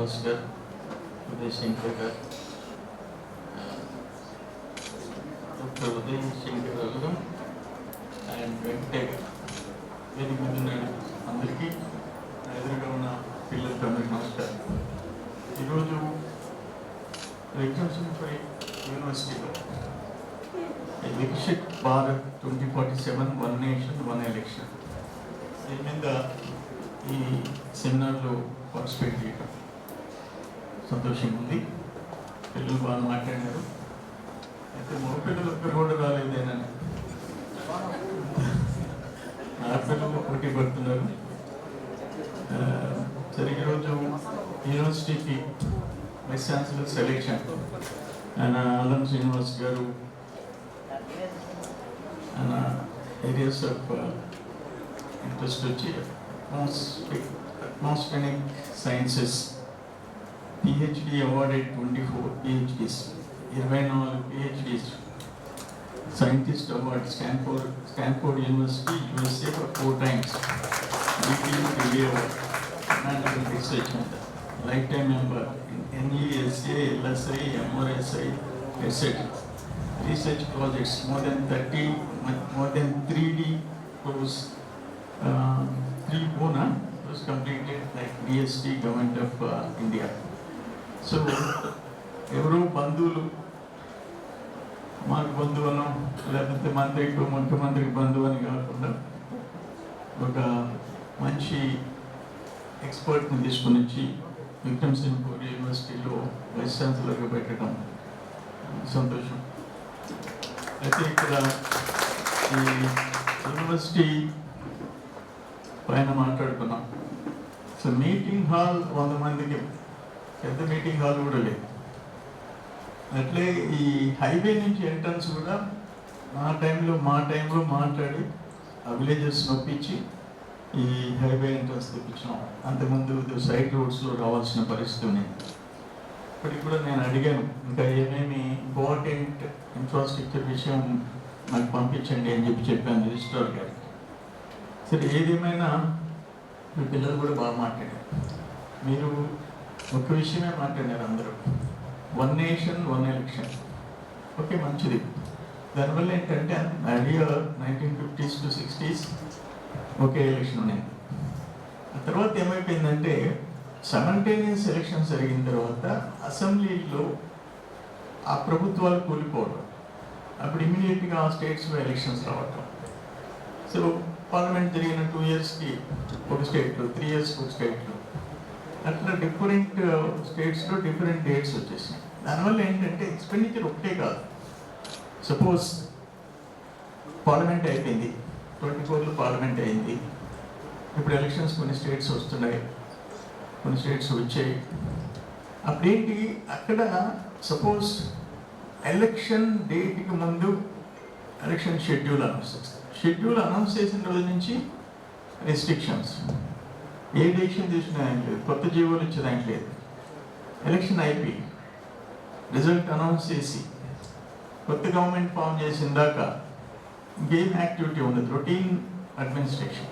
శ్రీనివాస్ గారు ఉదయ్ శంకర్ గారు doctor Uday Shankar garu and Venkataiah గారు వేదిక మీద అందరికీ నా ఎదురుగా ఉన్న పిల్లలకి అందరికీ నమస్కారం ఈరోజు విక్రమ్సింహపై యూనివర్సిటీలో Viksit Bharat twenty forty seven one nation one election దీని మీద ఈ సెమినార్లో పార్టిసిపేట్ చేయడం సంతోషంగా ఉంది పిల్లలు బాగా మాట్లాడారు. అయితే మగ పిల్లలు ఒక్కరు రాలేదేనని ఆడపిల్లలు పోటీ పడుతున్నారు. జరిగే సరే ఈరోజు యూనివర్సిటీకి వైస్ ఛాన్సలర్ సెలెక్షన్. ఆయన ఆలం శ్రీనివాస్ గారు ఆయన ఏరియాస్ ఆఫ్ ఇంట్రెస్ట్ వచ్చి atmospheric atmospheric sciences PhD awarded twenty four PhDs ఇరవై నాలుగు PhDs scientist award Stanford Stanford university USA for four times degree award Karnataka research మీద lifetime member NESA LSI MRSI ఎస్ఎట్ research projects, more than 30, more than 3D course, uh, three Pune was completed like DST Government of uh, India. So ఎవరో బంధువులు మాకు బంధువులను లేకపోతే మంత్రికి ముఖ్యమంత్రికి బంధువు అని కాకుండా ఒక మంచి ఎక్స్పర్ట్ని తీసుకుని వచ్చి విక్రమ్ సింగ్పూర్ యూనివర్సిటీలో వైస్ ఛాన్సలర్గా పెట్టడం సంతోషం. అయితే ఇక్కడ ఈ యూనివర్సిటీ పైన మాట్లాడుకున్నాం. సో మీటింగ్ హాల్ వంద మందికి పెద్ద మీటింగ్ హాల్ కూడా లేదు. అట్లే ఈ హైవే నుంచి ఎంట్రన్స్ కూడా మా టైంలో మా టైంలో మాట్లాడి ఆ విలేజెస్ నొప్పించి ఈ హైవే ఎంట్రన్స్ తెప్పించాం అంతకుముందు సైడ్ రోడ్స్లో రావాల్సిన పరిస్థితి ఉన్నాయి ఇప్పటికి కూడా నేను అడిగాను ఇంకా ఏమేమి ఇంపార్టెంట్ ఇన్ఫ్రాస్ట్రక్చర్ విషయం నాకు పంపించండి అని చెప్పి చెప్పాను రిజిస్ట్రార్ గారికి. సరే ఏదేమైనా మీ పిల్లలు కూడా బాగా మాట్లాడారు. మీరు ఒక విషయమే మాట్లాడారు అందరూ. One nation one election okay మంచిది. దానివల్ల ఏంటంటే idea nineteen fifties to sixties okay election ఉన్నాయి. ఆ తర్వాత ఏమైపోయిందంటే సమంటేనియస్ ఎలక్షన్స్ జరిగిన తర్వాత అసెంబ్లీలో ఆ ప్రభుత్వాలు కూలిపోవడం. అప్పుడు ఇమీడియట్గా ఆ స్టేట్స్లో ఎలక్షన్స్ రావటం. సో పార్లమెంట్ జరిగిన టూ ఇయర్స్కి ఒక స్టేట్లో త్రీ ఇయర్స్కి ఒక స్టేట్లు అట్లా డిఫరెంట్ స్టేట్స్లో డిఫరెంట్ డేట్స్ వచ్చేసినాయి. దానివల్ల ఏంటంటే ఎక్స్పెండిచర్ ఒకటే కాదు. సపోజ్ పార్లమెంట్ అయిపోయింది. ట్వంటీ ఫోర్లో పార్లమెంట్ అయింది. ఇప్పుడు ఎలక్షన్స్ కొన్ని స్టేట్స్ వస్తున్నాయి. కొన్ని స్టేట్స్ వచ్చాయి. అప్పుడేంటి? అక్కడ సపోజ్ ఎలక్షన్ డేట్కి ముందు ఎలక్షన్ షెడ్యూల్ అనౌన్స్ చేస్తారు షెడ్యూల్ అనౌన్స్ చేసిన రోజు నుంచి రెస్ట్రిక్షన్స్ ఏ డిక్షన్ చేసిన ఆయన లేదు. కొత్త జీవోలు ఇచ్చిన ఆయన లేదు. ఎలక్షన్ అయిపోయి రిజల్ట్ అనౌన్స్ చేసి కొత్త గవర్నమెంట్ ఫామ్ చేసిన దాకా ఇంకేం యాక్టివిటీ ఉండదు. Routine administration.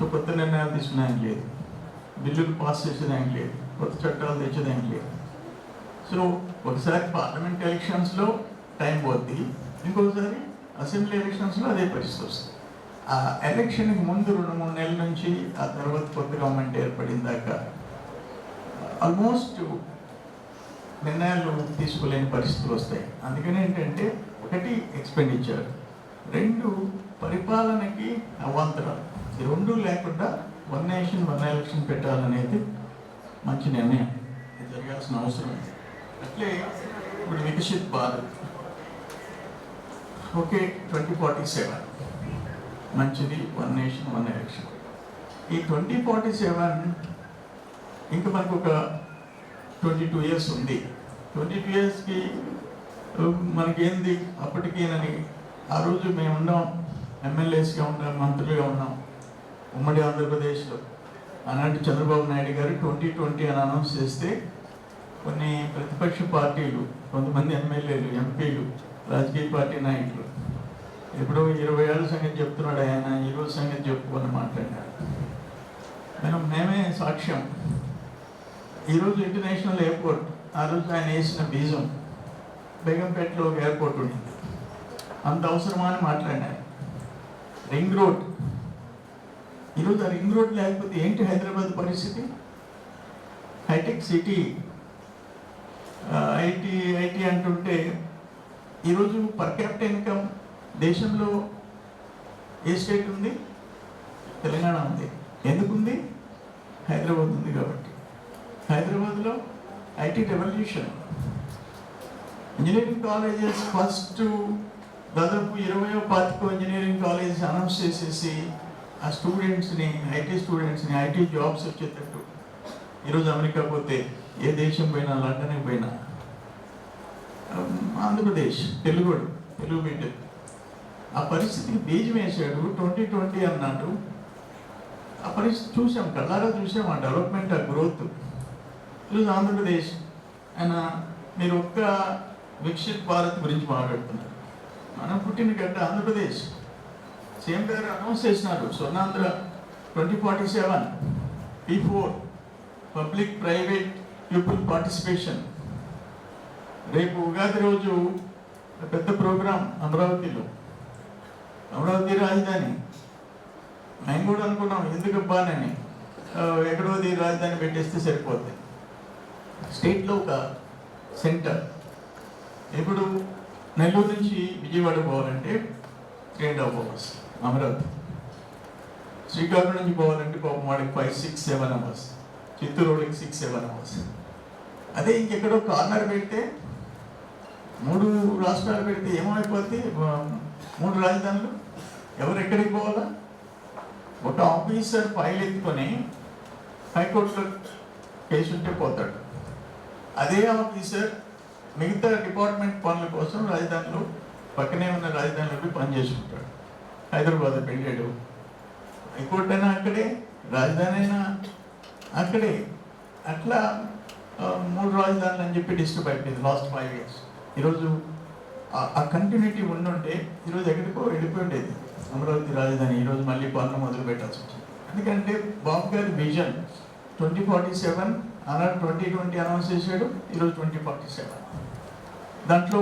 సో కొత్త నిర్ణయాలు తీసుకునే ఆయన లేదు. బిల్లులు పాస్ చేసేదానికి లేదు. కొత్త చట్టాలు తెచ్చేదానికి లేదు. సో ఒకసారి పార్లమెంట్ ఎలక్షన్స్లో టైం పోద్ది. ఇంకోసారి అసెంబ్లీ ఎలక్షన్స్లో అదే పరిస్థితి వస్తుంది. ఆ ఎలక్షన్కి ముందు రెండు మూడు నెలల నుంచి ఆ తర్వాత కొత్త గవర్నమెంట్ ఏర్పడిన దాకా ఆల్మోస్ట్ నిర్ణయాలు తీసుకోలేని పరిస్థితులు వస్తాయి. అందుకని ఏంటంటే ఒకటి ఎక్స్పెండిచర్ రెండు పరిపాలనకి అవాంతరాలు. ఈ రెండు లేకుండా వన్ నేషన్ వన్ ఎలక్షన్ పెట్టాలనేది మంచి నిర్ణయం. ఇది జరగాల్సిన అవసరం ఉంది. అట్లే ఇప్పుడు Viksit Bharat. Okay twenty forty seven మంచిది వన్ నేషన్ వన్ ఎలక్షన్ ఈ ట్వంటీ ఫార్టీ సెవెన్ ఇంకా మనకు ఒక ట్వంటీ టూ ఇయర్స్ ఉంది ట్వంటీ టూ ఇయర్స్కి మనకేంది? అప్పటికేనని ఆ రోజు మేము ఉన్నాం. ఎమ్మెల్యేస్గా ఉన్నాం మంత్రులుగా ఉన్నాం. ఉమ్మడి ఆంధ్రప్రదేశ్లో. ఆనాటి చంద్రబాబు నాయుడు గారు ట్వంటీ ట్వంటీ అని అనౌన్స్ చేస్తే కొన్ని ప్రతిపక్ష పార్టీలు కొంతమంది ఎమ్మెల్యేలు ఎంపీలు రాజకీయ పార్టీ నాయకులు ఇప్పుడు ఇరవై ఏళ్ళ సంగతి చెప్తున్నాడు ఆయన ఈరోజు సంగతి చెప్పుకొని అని మాట్లాడినాడు మేమే సాక్ష్యం. ఈరోజు ఇంటర్నేషనల్ ఎయిర్పోర్ట్ ఆ రోజు ఆయన వేసిన బీజం బేగంపేటలో ఒక ఎయిర్పోర్ట్ ఉండింది. అంత అవసరమా అని మాట్లాడినారు. Ring road. ఈరోజు ఆ రింగ్ రోడ్ లేకపోతే ఏంటి హైదరాబాద్ పరిస్థితి? హైటెక్ సిటీ ఐటీ ఐటీ అంటుంటే ఈరోజు పర్ క్యాపిటల్ ఇన్కమ్ దేశంలో ఏ స్టేట్ ఉంది? తెలంగాణ ఉంది. ఎందుకుంది? హైదరాబాద్ ఉంది కాబట్టి. హైదరాబాద్లో IT revolution. Engineering colleges first దాదాపు ఇరవయో పాతికో ఇంజనీరింగ్ కాలేజ్ అనౌన్స్ చేసేసి ఆ స్టూడెంట్స్ని ఐటీ స్టూడెంట్స్ని ఐటీ జాబ్స్ వచ్చేటట్టు. ఈరోజు అమెరికా పోతే ఏ దేశం పోయినా లండన్కి పోయినా. ఆంధ్రప్రదేశ్ తెలుగుడు తెలుగు మీడియం ఆ పరిస్థితికి బీజం వేసాడు ట్వంటీ ట్వంటీ అన్నాడు. ఆ పరిస్థితి చూసాం కళ్ళారా చూసాం ఆ డెవలప్మెంట్ ఆ గ్రోత్ ఈరోజు ఆంధ్రప్రదేశ్ ఆయన మీరు ఒక్క విక్షిత్ భారత్ గురించి మాట్లాడుతున్నారు. మనం పుట్టిన గడ్డ ఆంధ్రప్రదేశ్. సీఎం గారు అనౌన్స్ చేసినారు Swarnandhra twenty forty seven P four public private people participation. రేపు ఉగాది రోజు పెద్ద ప్రోగ్రాం అమరావతిలో. అమరావతి రాజధాని. మేము కూడా అనుకున్నాం ఎందుకు ఇవ్వాలని ఎక్కడోది రాజధాని పెట్టేస్తే సరిపోద్ది. స్టేట్లో ఒక సెంటర్. ఇప్పుడు నెల్లూరు నుంచి విజయవాడ పోవాలంటే three and half hours Amaravati. Srikakulam నుంచి పోవాలంటే పాపం వాడికి five six seven hours. Chittoor six seven hours. అదే ఇంకెక్కడో కార్నర్ పెడితే మూడు రాష్ట్రాలు పెడితే ఏమైపోద్ది? మూడు రాజధానులు? ఎవరు ఎక్కడికి పోవాలా? ఒక ఆఫీసర్ ఫైల్ ఎత్తుకొని హైకోర్టులో కేసు ఉంటే పోతాడు. అదే ఆఫీసర్ మిగతా డిపార్ట్మెంట్ పనుల కోసం రాజధానిలో పక్కనే ఉన్న రాజధానిలో పనిచేసుకుంటాడు హైదరాబాద్ వెళ్ళాడు. హైకోర్టు అయినా అక్కడే రాజధాని అయినా అక్కడే. అట్లా మూడు రాజధానులు అని చెప్పి డిస్టర్బ్ అయిపోయింది లాస్ట్ ఫైవ్ ఇయర్స్. ఈరోజు ఆ- ఆ కంటిన్యూటీ ఉండుంటే ఈరోజు ఎక్కడికో వెళ్ళిపోయి ఉండేది. అమరావతి రాజధాని ఈరోజు మళ్ళీ పాలన మొదలు పెట్టాల్సి వచ్చింది. ఎందుకంటే బాబు గారి విజన్ ట్వంటీ ఫార్టీ సెవెన్ ఆనాడు ట్వంటీ ట్వంటీ అనౌన్స్ చేశాడు ఈరోజు ట్వంటీ ఫార్టీ సెవెన్ దాంట్లో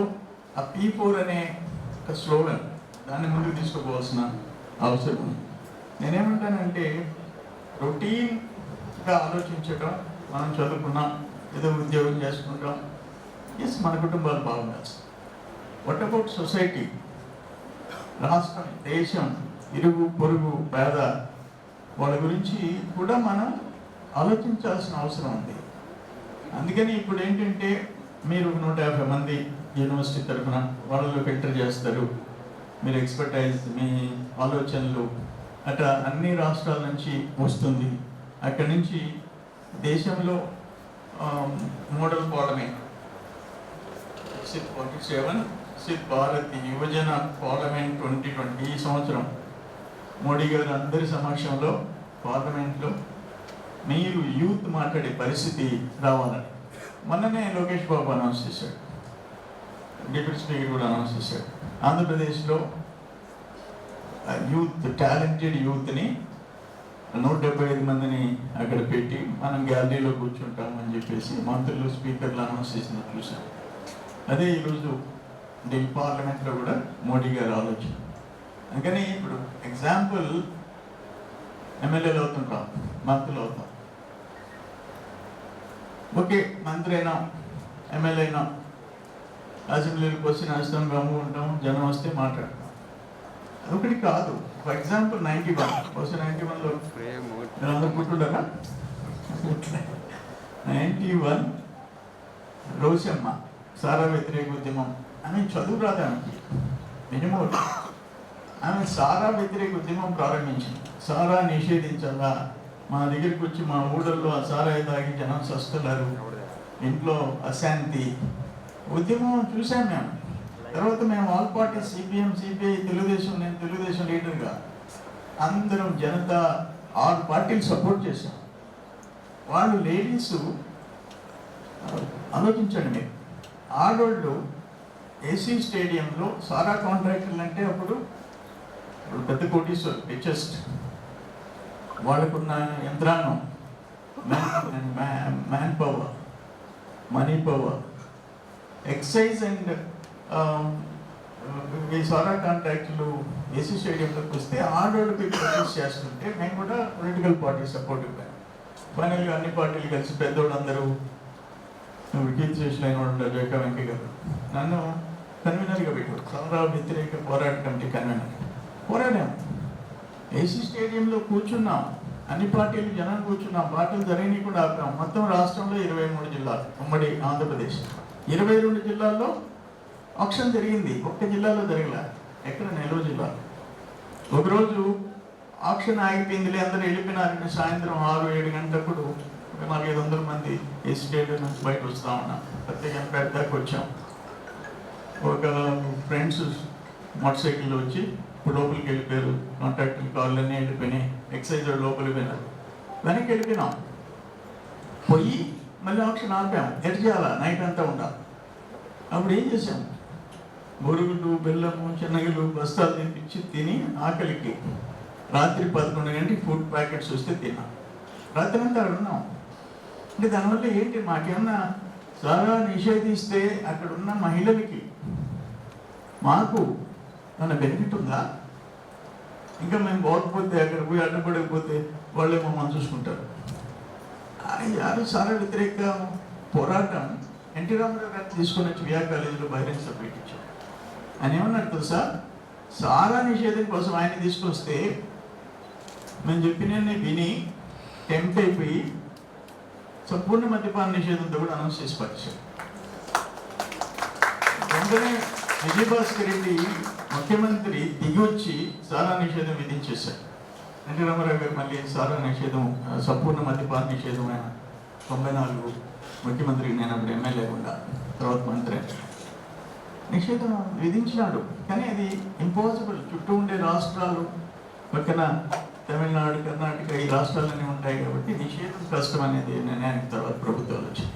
ఆ పీ ఫోర్ అనే ఒక స్లోగన్ దాన్ని ముందుకు తీసుకుపోవాల్సిన అవసరం ఉంది. నేనేమంటానంటే రొటీన్గా ఆలోచించడం మనం చదువుకున్నాం ఏదో ఉద్యోగం చేసుకుంటాం ఎస్ మన కుటుంబాలు బాగుండాలి వాట్ అబౌట్ సొసైటీ రాష్ట్రం దేశం ఇరుగు పొరుగు పేద వాళ్ళ గురించి కూడా మనం ఆలోచించాల్సిన అవసరం ఉంది. అందుకని ఇప్పుడు ఏంటంటే మీరు నూట యాభై మంది యూనివర్సిటీ తరఫున వాళ్ళలోకి ఎంటర్ చేస్తారు. మీరు ఎక్స్పర్టైజ్ మీ ఆలోచనలు అట్లా అన్ని రాష్ట్రాల నుంచి వస్తుంది. అక్కడి నుంచి దేశంలో మోడల్ పోవడమే ఫార్టీ సెవెన్ సిట్ భారత్ యువజన పార్లమెంట్ ట్వంటీ ట్వంటీ ఈ సంవత్సరం మోడీ గారు అందరి సమక్షంలో పార్లమెంట్లో మీరు యూత్ మాట్లాడే పరిస్థితి రావాలని. మొన్ననే లోకేష్ బాబు అనౌన్స్ చేశాడు. డిప్యూటీ స్పీకర్ కూడా అనౌన్స్ చేశాడు. ఆంధ్రప్రదేశ్లో యూత్ టాలెంటెడ్ యూత్ని నూట డెబ్బై ఐదు మందిని అక్కడ పెట్టి మనం గ్యాలరీలో కూర్చుంటాం అని చెప్పేసి మంత్రులు స్పీకర్లు అనౌన్స్ చేసినట్టు చూసాం అదే ఈరోజు ఢిల్లీ పార్లమెంట్లో కూడా మోడీ గారు ఆలోచన. అందుకని ఇప్పుడు ఎగ్జాంపుల్ ఎమ్మెల్యేలు అవుతుంటాం మంత్రులు అవుతాం. ఓకే మంత్రి అయినా ఎమ్మెల్యే అయినా అసెంబ్లీకి వచ్చి నష్టం గమ్ము ఉంటాం జనం వస్తే మాట్లాడతాం. అదొకటి కాదు. ఫర్ ఎగ్జాంపుల్ నైంటీ వన్ బహుశా నైంటీ వన్లో మీరు అందరు పుట్టుండరా నైంటీ వన్ రోజమ్మ సారా వ్యతిరేక ఉద్యమం. ఆమె చదువు రాదు ఆమెకి? మినిమం. ఆమె సారా వ్యతిరేక ఉద్యమం ప్రారంభించింది. సారా నిషేధించాలా? మా దగ్గరికి వచ్చి మా ఊళ్ళల్లో ఆ తాగి జనం సస్తున్నారు ఇంట్లో అశాంతి. ఉద్యమం చూసాం మేము. తర్వాత మేము all party CPM CPI Telugu Desam నేను తెలుగుదేశం లీడర్గా అందరం జనత ఆరు పార్టీలు సపోర్ట్ చేశాం. వాళ్ళు లేడీస్ ఆలోచించండి మీరు. ఆడోళ్ళు ఏసీ స్టేడియంలో సారా కాంట్రాక్టర్లు అంటే అప్పుడు ఇప్పుడు పెద్ద కోటీశ్వర్ రిచెస్ట్ వాళ్ళకున్న యంత్రాంగం. Man power money power excise and ఈ సారా కాంట్రాక్టులు ఏసీ స్టేడియంలోకి వస్తే ఆడోళ్ళకి ప్రొడ్యూస్ చేస్తుంటే మేము కూడా పొలిటికల్ పార్టీ సపోర్ట్ ఫైనల్గా అన్ని పార్టీలు కలిసి పెద్దోళ్ళందరూ అందరూ చేసిన ఆయన వెంకయ్య గారు. నన్ను కన్వీనర్గా పెట్టారు సోరా వ్యతిరేక పోరాట కమిటీ కన్వీనర్. పోరాడాము ఏసీ స్టేడియంలో కూర్చున్నాం. అన్ని పార్టీలు జనం కూర్చున్నాం. పార్టీలు జరిగినవి కూడా ఆపాం. మొత్తం రాష్ట్రంలో ఇరవై మూడు జిల్లాలు. ఉమ్మడి ఆంధ్రప్రదేశ్. ఇరవై రెండు జిల్లాల్లో ఆక్షన్ జరిగింది. ఒక్క జిల్లాలో జరగలే. ఎక్కడ? నెల్లూరు జిల్లా. ఒకరోజు ఆక్షన్ ఆగిపోయిందిలే. అందరూ వెళ్ళిపోయినారంటే సాయంత్రం ఆరు ఏడు గంటలప్పుడు ఒక నాలుగైదు వందల మంది ఈ స్టేడియం నుంచి బయట వస్తూ ఉన్నాం. ప్రత్యేకంగా పెద్దకు వచ్చాం. ఒక ఫ్రెండ్స్ మోటార్ సైకిల్లో వచ్చి ఇప్పుడు లోపలికి వెళ్ళిపోయారు. కాంట్రాక్టర్ కార్లన్నీ వెళ్ళిపోయినాయి. ఎక్సైజ్ లోపలికి పోయినారు వెనక్కి వెళ్ళిపోయినాం. పోయి మళ్ళీ ఆప్షన్ ఆపాం. ఎట్ చేయాలా? నైట్ అంతా ఉండాలి అప్పుడు ఏం చేసాం బొరుగులు బెల్లము చెన్నగలు బస్తాలు తినిపించి తిని ఆకలికి రాత్రి పదకొండు గంటకి ఫుడ్ ప్యాకెట్స్ వస్తే తిన్నాం. రాత్రి అంతా అక్కడ ఉన్నాం. అంటే దానివల్ల ఏంటి? మాకేమన్నా చాలా నిషేధిస్తే అక్కడ ఉన్న మహిళలకి మాకు ఏమైనా బెనిఫిట్ ఉందా? ఇంకా మేము పోకపోతే అక్కడ పోయి అడ్డపడకపోతే వాళ్ళే మమ్మల్ని చూసుకుంటారు. ఆ యారు సారా వ్యతిరేక పోరాటం ఎన్టీ రామారావు గారు తీసుకొని వచ్చి విఆర్ కాలేజీలో బహిరంగ సభ పెట్టించారు. ఆయన ఏమన్నారు తెలుసా? సారా నిషేధం కోసం ఆయన తీసుకొస్తే మేము చెప్పిన విని టెంప్ట్ అయిపోయి సంపూర్ణ మద్యపాన నిషేధంతో కూడా అనౌన్స్ చేసి పరిచాం వెంటనే విజయభాస్కర్ రెడ్డి ముఖ్యమంత్రి దిగి వచ్చి సారా నిషేధం విధించేశారు. ఎన్టీ రామారావు గారు మళ్ళీ సారా నిషేధం సంపూర్ణ మద్యపాన నిషేధం తొంభై నాలుగు ముఖ్యమంత్రికి నేను అప్పుడు ఎమ్మెల్యే ఉండా తర్వాత మంత్రి. నిషేధం విధించినాడు కానీ అది ఇంపాసిబుల్ చుట్టూ ఉండే రాష్ట్రాలు పక్కన తమిళనాడు కర్ణాటక ఈ రాష్ట్రాలన్నీ ఉంటాయి కాబట్టి నిషేధం కష్టం అనేది నిర్ణయానికి తర్వాత ప్రభుత్వాలు వచ్చింది.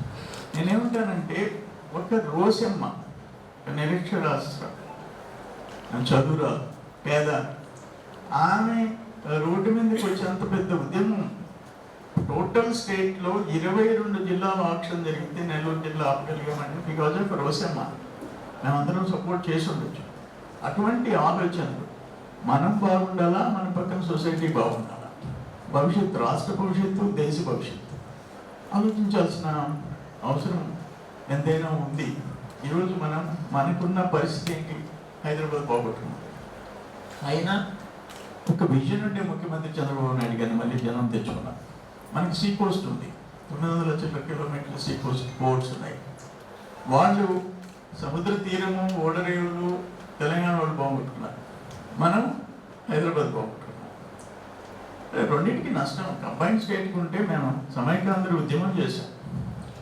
నేనేమంటానంటే ఒక రోసమ్మ నిరక్షరాస్త్ర చదువురా పేద. ఆమె రోడ్డు మీదకి వచ్చి అంత పెద్ద ఉద్యమం. టోటల్ స్టేట్లో ఇరవై రెండు జిల్లాల ఆప్షన్ జరిగితే నెల్లూరు జిల్లా ఆపగలిగామంటే బికాజ్ ఆఫ్ రోసమ్మ. మేమందరం సపోర్ట్ చేసి ఉండొచ్చు. అటువంటి ఆలోచనలు మనం బాగుండాలా? మన పక్కన సొసైటీ బాగుండాలా? భవిష్యత్తు రాష్ట్ర భవిష్యత్తు దేశ భవిష్యత్తు. ఆలోచించాల్సిన అవసరం ఎంతైనా ఉంది. ఈరోజు మనం మనకున్న పరిస్థితి ఏంటి? హైదరాబాద్ పోగొట్టుకున్నాం అయినా ఒక విజన్ నుండి ముఖ్యమంత్రి చంద్రబాబు నాయుడు గారిని మళ్ళీ జనం తెచ్చుకున్నాం. మనకి సీ కోస్ట్ ఉంది. తొమ్మిది వందల చిల్లర కిలోమీటర్ల సీ కోస్ట్ పోర్ట్స్ ఉన్నాయి. వాళ్ళు సముద్ర తీరము ఓడరేవులు తెలంగాణ వాళ్ళు బాగుంటున్నారు మనం హైదరాబాద్ బాగుంటున్నాం రెండింటికి నష్టం. కంబైన్ స్టేట్కి ఉంటే మేము సమైక్యాంధ్ర ఉద్యమం చేశాం.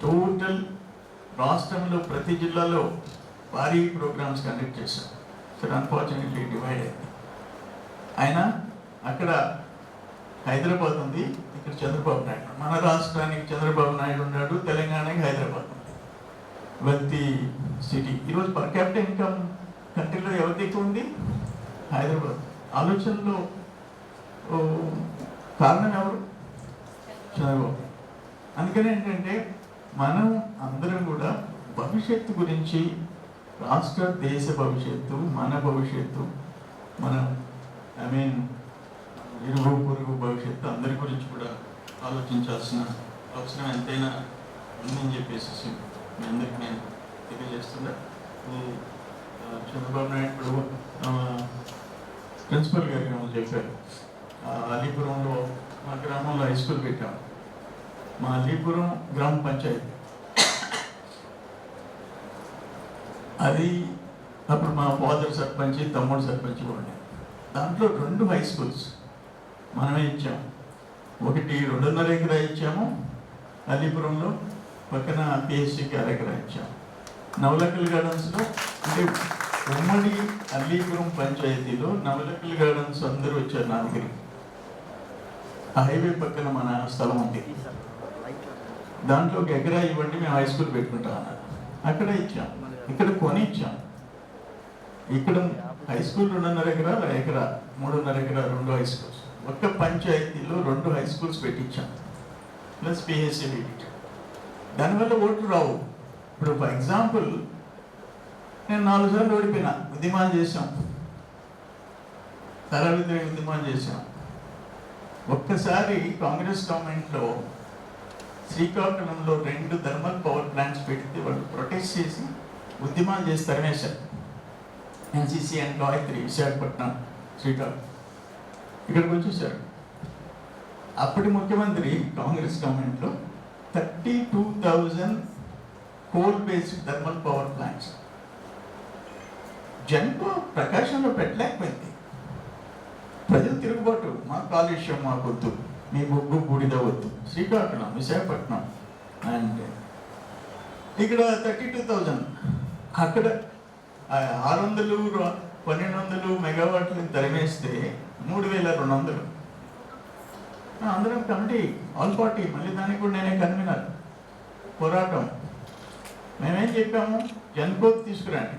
టోటల్ రాష్ట్రంలో ప్రతి జిల్లాలో భారీ ప్రోగ్రామ్స్ కండక్ట్ చేశాం. సరే అన్ఫార్చునేట్లీ డివైడ్ అయింది. అయినా అక్కడ హైదరాబాద్ ఉంది ఇక్కడ చంద్రబాబు నాయుడు మన రాష్ట్రానికి చంద్రబాబు నాయుడు ఉన్నాడు తెలంగాణకి హైదరాబాద్ ఉంది. వెల్తీ సిటీ ఈరోజు పర్ క్యాపిటల్ ఇన్కమ్ కంట్రీలో ఎవరికి ఎక్కువ ఉంది? హైదరాబాద్. ఆలోచనలో కారణం ఎవరు? చంద్రబాబు. అందుకని ఏంటంటే మనం అందరం కూడా భవిష్యత్తు గురించి రాష్ట్ర దేశ భవిష్యత్తు మన భవిష్యత్తు మనం ఐ మీన్ ఇరుగు పొరుగు భవిష్యత్తు అందరి గురించి కూడా ఆలోచించాల్సిన అవసరం ఎంతైనా ఉందని చెప్పేసి మీ అందరికీ నేను తెలియజేస్తున్నా. ఈ, చంద్రబాబు నాయుడు ప్రిన్సిపల్ గారు ఏమో చెప్పారు. అలీపురంలో మా గ్రామంలో హై స్కూల్ పెట్టాం. మా అలీపురం గ్రామ పంచాయతీ. అది అప్పుడు మా ఫాదర్ సర్పంచ్ తమ్ముడు సర్పంచ్ కూడా దాంట్లో రెండు హై స్కూల్స్ మనమే ఇచ్చాం. ఒకటి రెండున్నర ఎకరా ఇచ్చాము. అలీపురంలో పక్కన పిహెచ్సికి అర ఎకరా ఇచ్చాము నవలకల్ గార్డెన్స్లో అంటే ఉమ్మడి అల్లీపురం పంచాయతీలో నవలకల్ గార్డెన్స్ అందరూ వచ్చారు నా దగ్గరికి. ఆ హైవే పక్కన మన స్థలం ఉంది. దాంట్లో ఒక ఎకరా ఇవ్వండి మేము హై స్కూల్ పెట్టుకుంటాం అన్నారు. అక్కడ ఇచ్చాం. ఇక్కడ కొని ఇచ్చాం ఇక్కడ హై స్కూల్ రెండున్నర ఎకరాలు ఎకరా మూడున్నర ఎకరా రెండు హై స్కూల్స్. ఒక్క పంచాయతీలో రెండు హై స్కూల్స్ పెట్టించాం. ప్లస్ పిహెచ్సి వీటి దానివల్ల ఓట్లు రావు. ఇప్పుడు ఫర్ ఎగ్జాంపుల్ నేను నాలుగు సార్లు ఓడిపోయినా ఉద్యమాలు చేశాం. తరగతి ఉద్యమాలు చేశాం. ఒక్కసారి కాంగ్రెస్ గవర్నమెంట్లో శ్రీకాకుళంలో రెండు థర్మల్ పవర్ ప్లాంట్స్ పెడితే వాళ్ళు ప్రొటెస్ట్ చేసి ఉద్యమాలు చేసి తరిమేశారు ఎన్సీసీ అండ్ గాయత్రి విశాఖపట్నం శ్రీకాకుళం. ఇక్కడికి వచ్చేసారు. అప్పటి ముఖ్యమంత్రి కాంగ్రెస్ గవర్నమెంట్లో thirty two thousand coal based thermal power plants. Genco ప్రకాశంలో పెట్టలేకపోయింది. ప్రజలు తిరుగుబాటు మా కాలుష్యం మాకొద్దు మీ ముగ్గు బూడిద వద్దు శ్రీకాకుళం విశాఖపట్నం అండ్ ఇక్కడ థర్టీ టూ థౌజండ్. అక్కడ ఆరు వందలు పన్నెండు వందలు మెగావాట్లు తరిమేస్తే మూడు వేల రెండు వందలు అందరం కమిటీ ఆల్ పార్టీ మళ్ళీ దానికి కూడా నేనే కన్వీనర్. పోరాటం. మేమేం చెప్పాము? జన్కో తీసుకురండి.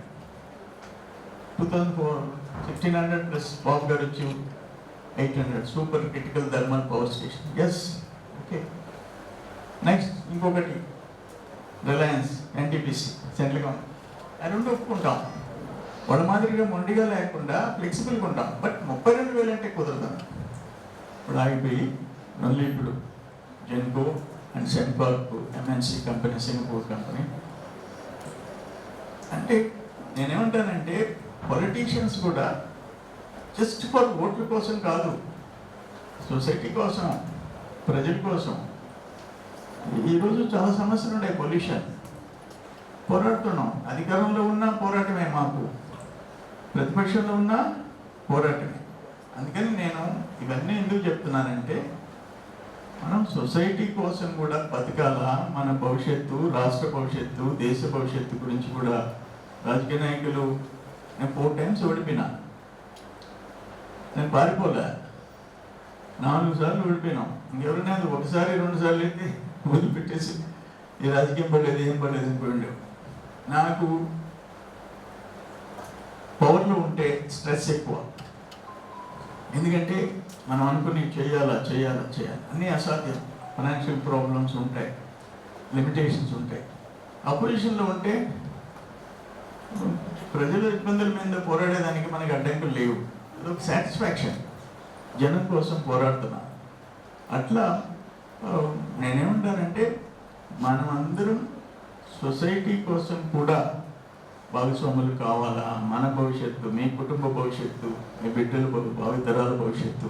Two thousand four fifteen hundred plus Babu garu వచ్చి eight hundred super critical thermal power station yes okay next ఇంకొకటి. రిలయన్స్ ఎన్టీపీసీ సెంట్రల్ గవర్నమెంట్ అది రెండు ఒప్పుకుంటాం. వాళ్ళ మాదిరిగా మొండిగా లేకుండా ఫ్లెక్సిబుల్గా ఉంటాం. బట్ ముప్పై రెండు వేలు అంటే కుదరదు. ఇప్పుడు ఆగిపోయి మళ్ళీ ఇప్పుడు Genco and Sembcorp MNC company Singapore company అంటే నేనేమంటానంటే పొలిటీషియన్స్ కూడా జస్ట్ ఫర్ ఓట్ల కోసం కాదు సొసైటీ కోసం ప్రజల కోసం. ఈరోజు చాలా సమస్యలు ఉన్నాయి పొల్యూషన్ పోరాడుతున్నాం. అధికారంలో ఉన్న పోరాటమే మాకు. ప్రతిపక్షంలో ఉన్న పోరాటమే. అందుకని నేను ఇవన్నీ ఎందుకు చెప్తున్నానంటే మనం సొసైటీ కోసం కూడా బతకాల మన భవిష్యత్తు రాష్ట్ర భవిష్యత్తు దేశ భవిష్యత్తు గురించి కూడా రాజకీయ నాయకులు నేను ఫోర్ టైమ్స్ ఓడిపోయినా. నేను పారిపోలే. నాలుగు సార్లు ఓడిపోయినాం. ఇంకెవరైనా అది ఒకసారి రెండు సార్లు అయితే వదిలిపెట్టేసి ఈ రాజకీయం పడలేదు ఏం పడలేదు అనుకోండి నాకు పవర్లో ఉంటే స్ట్రెస్ ఎక్కువ. ఎందుకంటే మనం అనుకుని చేయాలా చేయాలా చేయాలి. అన్నీ అసాధ్యం. ఫైనాన్షియల్ ప్రాబ్లమ్స్ ఉంటాయి. లిమిటేషన్స్ ఉంటాయి. అపోజిషన్లో ఉంటే ప్రజల ఇబ్బందుల మీద పోరాడేదానికి మనకి అడ్డంకులు లేవు. అదొక సాటిస్ఫాక్షన్ జనం కోసం పోరాడుతున్నా. అట్లా నేనేమంటానంటే మనం అందరం సొసైటీ కోసం కూడా భాగస్వాములు కావాలా? మన భవిష్యత్తు మీ కుటుంబ భవిష్యత్తు మీ బిడ్డల భావితరాల భవిష్యత్తు.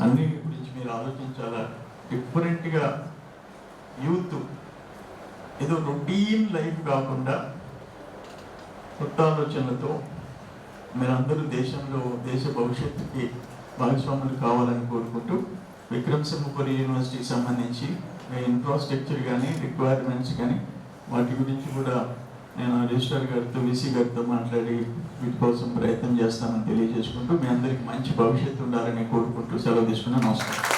అన్ని గురించి మీరు ఆలోచించాలా? డిఫరెంట్గా యూత్ ఏదో రొటీన్ లైఫ్ కాకుండా కొత్త ఆలోచనలతో మీరందరూ దేశంలో దేశ భవిష్యత్తుకి భాగస్వాములు కావాలని కోరుకుంటూ విక్రమ్ సింహపురి యూనివర్సిటీకి సంబంధించి ఇన్ఫ్రాస్ట్రక్చర్ కానీ రిక్వైర్మెంట్స్ కానీ వాటి గురించి కూడా నేను రిజిస్టర్ గారితో విసి గారితో మాట్లాడి వీటి కోసం ప్రయత్నం చేస్తానని తెలియజేసుకుంటూ మీ అందరికీ మంచి భవిష్యత్తు ఉండాలని కోరుకుంటూ సెలవు తీసుకున్నాను. నమస్కారం.